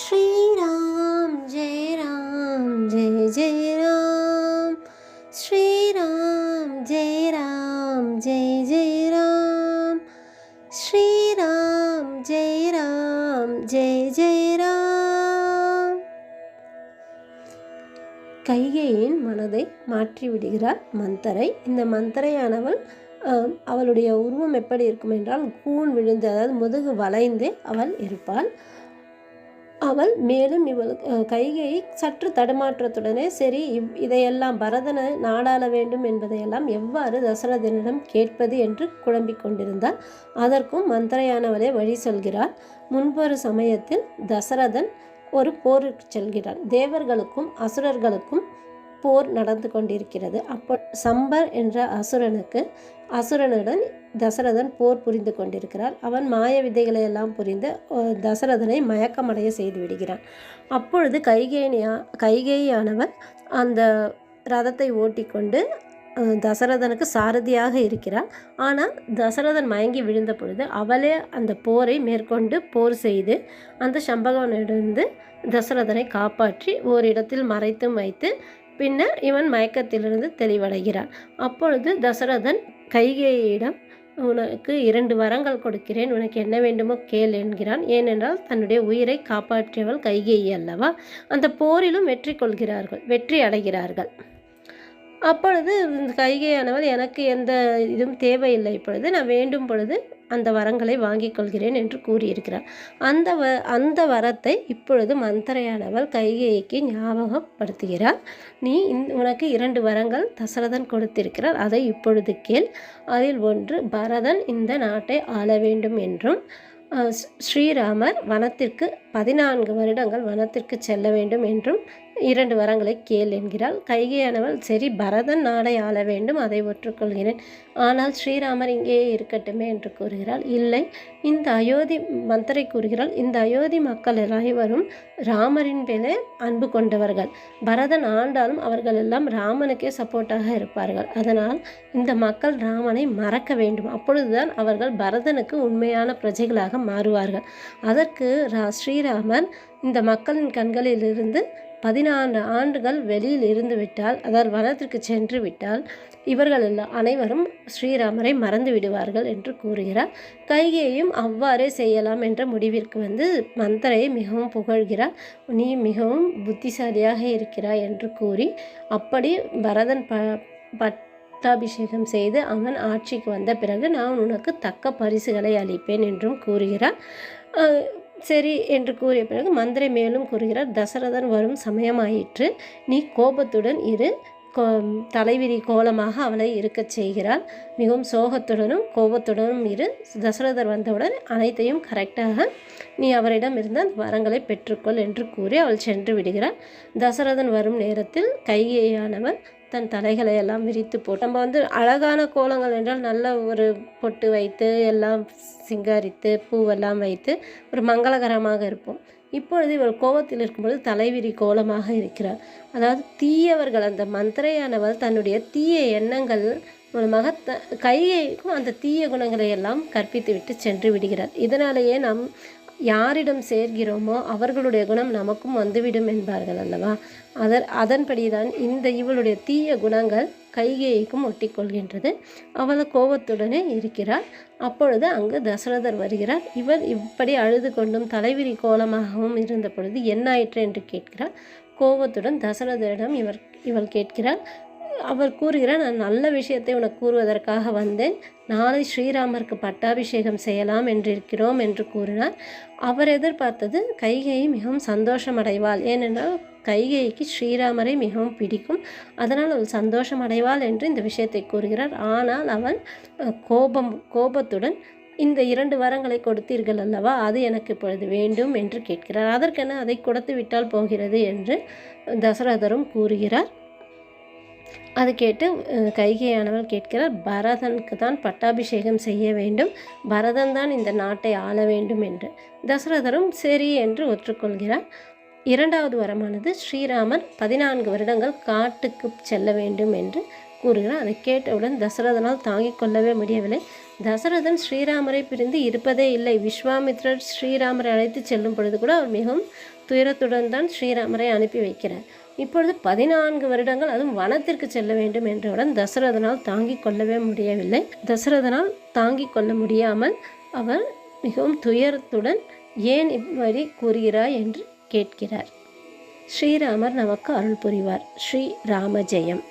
ஸ்ரீராம் ஜெய ராம் ஜெய ஜெய ராம் ஸ்ரீராம் ஜெய ராம் ஜெய ஜெய ராம் ஸ்ரீராம் ஜெய ராம் ஜெய ஜெய ராம் கைகையின் மனதை மாற்றிவிடுகிறார் மந்தரை. இந்த மந்தரையானவள் அவளுடைய உருவம் எப்படி இருக்கும் என்றால் கூன் விழுந்து அதாவது முதுகு வளைந்து அவள் இருப்பாள். அவள் மேலும் இவளுக்கு கைகையை சற்று தடுமாற்றத்துடனே சரி இவ் இதையெல்லாம் பரதனை நாடாள வேண்டும் என்பதையெல்லாம் எவ்வாறு தசரதனிடம் கேட்பது? என்று குழம்பிக் கொண்டிருந்தாள். அதற்கும் மந்திரையானவளே வழி சொல்கிறாள். முன்பொரு சமயத்தில் தசரதன் ஒரு போருக்கு செல்கிறான். தேவர்களுக்கும் அசுரர்களுக்கும் போர் நடந்து கொண்டிருக்கிறது. அப்போ சம்பர் என்ற அசுரனுக்கு அசுரனுடன் தசரதன் போர் புரிந்து கொண்டிருக்கிறார். அவன் மாய விதைகளை எல்லாம் புரிந்து தசரதனை மயக்கமடைய செய்து விடுகிறான். அப்பொழுது கைகேனியா கைகேயானவன் அந்த ரதத்தை ஓட்டிக்கொண்டு தசரதனுக்கு சாரதியாக இருக்கிறாள் ஆனால் தசரதன் மயங்கி விழுந்த பொழுது அவளே அந்த போரை மேற்கொண்டு போர் செய்து அந்த சம்பகவனிடந்து தசரதனை காப்பாற்றி ஓரிடத்தில் மறைத்தும் வைத்து பின்னர் இவன் மயக்கத்திலிருந்து தெளிவடைகிறான். அப்பொழுது தசரதன் கைகேயிடம் உனக்கு இரண்டு வரங்கள் கொடுக்கிறேன். உனக்கு என்ன வேண்டுமோ கேள் என்கிறான். ஏனென்றால் தன்னுடைய உயிரை காப்பாற்றியவள் கைகேயி அல்லவா? அந்த போரிலும் வெற்றி கொள்கிறார்கள் வெற்றி அடைகிறார்கள். அப்பொழுது இந்த கைகையானவள் எனக்கு எந்த இதுவும் தேவையில்லை. இப்பொழுது நான் வேண்டும் பொழுது அந்த வரங்களை வாங்கிக் கொள்கிறேன் என்று கூறியிருக்கிறார். அந்த வ அந்த வரத்தை இப்பொழுது மந்தரையானவள் கைகேயிக்கு ஞாபகப்படுத்துகிறார். நீ இந்த உனக்கு இரண்டு வரங்கள் தசரதன் கொடுத்திருக்கிறார். அதை இப்பொழுது கேள். அதில் ஒன்று பரதன் இந்த நாட்டை ஆள வேண்டும் என்றும் ஸ்ரீராமர் வனத்திற்கு பதினான்கு வருடங்கள் வனத்திற்கு செல்ல வேண்டும் என்றும் இரண்டு வரங்களை கேள் என்கிறாள். கைகையானவள் சரி பரதன் நாடை ஆள வேண்டும் அதை ஒற்றுக்கொள்கிறேன். ஆனால் ஸ்ரீராமர் இங்கேயே இருக்கட்டுமே என்று கூறுகிறாள். இல்லை இந்த அயோத்தி மந்தரை கூறுகிறாள். இந்த அயோத்தி மக்கள் அனைவரும் ராமரின் மேலே அன்பு கொண்டவர்கள். பரதன் ஆண்டாலும் அவர்கள் எல்லாம் ராமனுக்கே சப்போர்ட்டாக இருப்பார்கள். அதனால் இந்த மக்கள் ராமனை மறக்க வேண்டும். அப்பொழுதுதான் அவர்கள் பரதனுக்கு உண்மையான பிரஜைகளாக மாறுவார்கள். அதற்கு ரா ஸ்ரீராமன் இந்த மக்களின் கண்களிலிருந்து பதினான்கு ஆண்டுகள் வெளியில் இருந்து விட்டால் அதாவது வனத்திற்கு சென்று விட்டால் இவர்கள் எல்லாம் அனைவரும் ஸ்ரீராமரை மறந்து விடுவார்கள் என்று கூறுகிறார். கைகேயும் அவ்வாறே செய்யலாம் என்ற முடிவிற்கு வந்து மந்தரையை மிகவும் புகழ்கிறார். நீ மிகவும் புத்திசாலியாக இருக்கிறாய் என்று கூறி அப்படி பரதன் ப பட்டாபிஷேகம் செய்து அவன் ஆட்சிக்கு வந்த பிறகு நான் உனக்கு தக்க பரிசுகளை அளிப்பேன் என்றும் கூறுகிறார். சரி என்று கூறிய பிறகு மந்திரை மேலும் கூறுகிறார் தசரதன் வரும் சமயமாயிற்று. நீ கோபத்துடன் இரு. தலைவிரி கோலமாக அவளை இருக்கச் செய்கிறாள். மிகவும் சோகத்துடனும் கோபத்துடனும் இரு. தசரதர் வந்தவுடன் அனைத்தையும் கரெக்டாக நீ அவரிடம் இருந்து அந்த வரங்களை பெற்றுக்கொள் என்று கூறி அவள் சென்று விடுகிறாள். தசரதன் வரும் நேரத்தில் கையேயானவன் தன் தலைகளை எல்லாம் விரித்து போட்டு நம்ம வந்து அழகான கோலங்கள் என்றால் நல்ல ஒரு பொட்டு வைத்து எல்லாம் சிங்காரித்து பூவெல்லாம் வைத்து ஒரு மங்களகரமாக இருப்போம். இப்பொழுது இவள் கோபத்தில் இருக்கும்பொழுது தலைவிரி கோலமாக இருக்கிறார் அதாவது தீயவர்கள் அந்த மந்திரையானவள் தன்னுடைய தீய எண்ணங்கள் மூலமாக த கையைக்கும் அந்த தீய குணங்களை எல்லாம் கற்பித்து விட்டு சென்று விடுகிறார். இதனாலேயே நம் யாரிடம் சேர்கிறோமோ அவர்களுடைய குணம் நமக்கும் வந்துவிடும் என்பார்கள் அல்லவா? அதர் அதன்படிதான் இந்த இவளுடைய தீய குணங்கள் கைகேயிக்கும் ஒட்டிக்கொள்கின்றது. அவள் கோபத்துடனே இருக்கிறார் அப்பொழுது அங்கு தசரதர் வருகிறார். இவர் இப்படி அழுது கொண்டும் தலைவிரி கோலமாகவும் இருந்த பொழுது என்ன ஆயிற்று? என்று கேட்கிறார் கோபத்துடன் தசரதரிடம் இவர் இவள் கேட்கிறார் அவர் கூறுகிறார் நான் நல்ல விஷயத்தை உனக்கு கூறுவதற்காக வந்தேன். நாளை ஸ்ரீராமருக்கு பட்டாபிஷேகம் செய்யலாம் என்றிருக்கிறோம் என்று கூறினார். அவர் எதிர்பார்த்தது கைகையை மிகவும் சந்தோஷம் அடைவாள் ஏனென்றால் கைகைக்கு ஸ்ரீராமரை மிகவும் பிடிக்கும். அதனால் அவள் சந்தோஷம் அடைவாள் என்று இந்த விஷயத்தை கூறுகிறார். ஆனால் அவள் கோபம் கோபத்துடன் இந்த இரண்டு வரங்களை கொடுத்தீர்கள் அல்லவா? அது எனக்கு இப்பொழுது வேண்டும் என்று கேட்கிறார். அதற்கென அதை கொடுத்து விட்டால் போகிறது என்று தசரதரும் கூறுகிறார். அது கேட்டு கைகையானவள் கேட்கிறார் பரதனுக்கு தான் பட்டாபிஷேகம் செய்ய வேண்டும் பரதன் தான் இந்த நாட்டை ஆள வேண்டும் என்று. தசரதரும் சரி என்று ஒற்றுக்கொள்கிறார் இரண்டாவது வரமானது ஸ்ரீராமர் பதினான்கு வருடங்கள் காட்டுக்கு செல்ல வேண்டும் என்று கூறுகிறார். அதை கேட்டவுடன் தசரதனால் தாங்கிக் கொள்ளவே முடியவில்லை. தசரதன் ஸ்ரீராமரை பிரிந்து இருப்பதே இல்லை. விஸ்வாமித்ரர் ஸ்ரீராமரை அழைத்து செல்லும் பொழுது கூட அவர் மிகவும் துயரத்துடன் தான் ஸ்ரீராமரை அனுப்பி வைக்கிறார். இப்பொழுது பதினான்கு வருடங்கள் அதுவும் வனத்திற்கு செல்ல வேண்டும் என்றவுடன் தசரதனால் தாங்கிக் கொள்ளவே முடியவில்லை. தசரதனால் தாங்கிக் கொள்ள முடியாமல் அவர் மிகவும் துயரத்துடன் ஏன் இப்படி கூறுகிறாய் என்று கேட்கிறார். ஸ்ரீராமர் நமக்கு அருள் புரிவார். ஸ்ரீ ராமஜெயம்